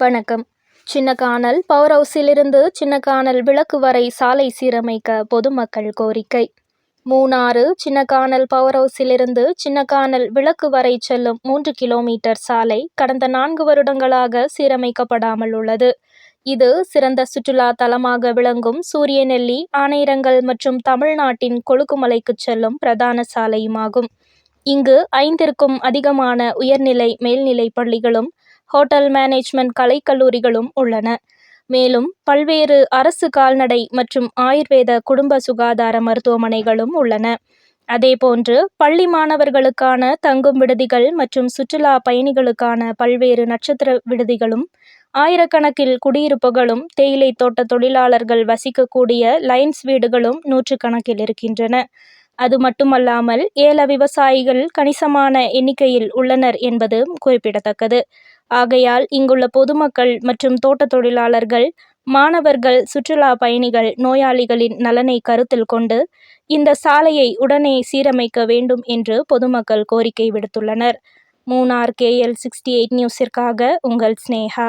வணக்கம். சின்னக்கானல் பவர் ஹவுஸிலிருந்து சின்னக்கானல் விளக்கு வரை சாலை சீரமைக்க பொதுமக்கள் கோரிக்கை. மூணாறு சின்னக்கானல் பவர் ஹவுஸிலிருந்து சின்னக்கானல் விளக்கு வரை செல்லும் மூன்று கிலோமீட்டர் சாலை கடந்த நான்கு வருடங்களாக சீரமைக்கப்படாமல் உள்ளது. இது சிறந்த சுற்றுலா தலமாக விளங்கும் சூரியநெல்லி ஆனைரங்கல் மற்றும் தமிழ்நாட்டின் கொழுக்குமலைக்கு செல்லும் பிரதான சாலையுமாகும். இங்கு ஐந்திற்கும் அதிகமான உயர்நிலை மேல்நிலை பள்ளிகளும் ஹோட்டல் மேனேஜ்மெண்ட் கலைக்கல்லூரிகளும் உள்ளன. மேலும் பல்வேறு அரசு கால்நடை மற்றும் ஆயுர்வேத குடும்ப சுகாதார மருத்துவமனைகளும் உள்ளன. அதேபோன்று பள்ளி மாணவர்களுக்கான தங்கும் விடுதிகள் மற்றும் சுற்றுலா பயணிகளுக்கான பல்வேறு நட்சத்திர விடுதிகளும் ஆயிரக்கணக்கில் குடியிருப்புகளும் தேயிலை தோட்ட தொழிலாளர்கள் வசிக்கக்கூடிய லைன்ஸ் வீடுகளும் நூற்றுக்கணக்கில் இருக்கின்றன. அது மட்டுமல்லாமல் ஏல விவசாயிகள் கணிசமான எண்ணிக்கையில் உள்ளனர் என்பது குறிப்பிடத்தக்கது. ஆகையால் இங்குள்ள பொதுமக்கள் மற்றும் தோட்ட தொழிலாளர்கள் மாணவர்கள் சுற்றுலா பயணிகள் நோயாளிகளின் நலனை கருத்தில் கொண்டு இந்த சாலையை உடனே சீரமைக்க வேண்டும் என்று பொதுமக்கள் கோரிக்கை விடுத்துள்ளனர். மூணார் கேஎல் சிக்ஸ்டி எயிட் நியூஸிற்காக உங்கள் ஸ்னேகா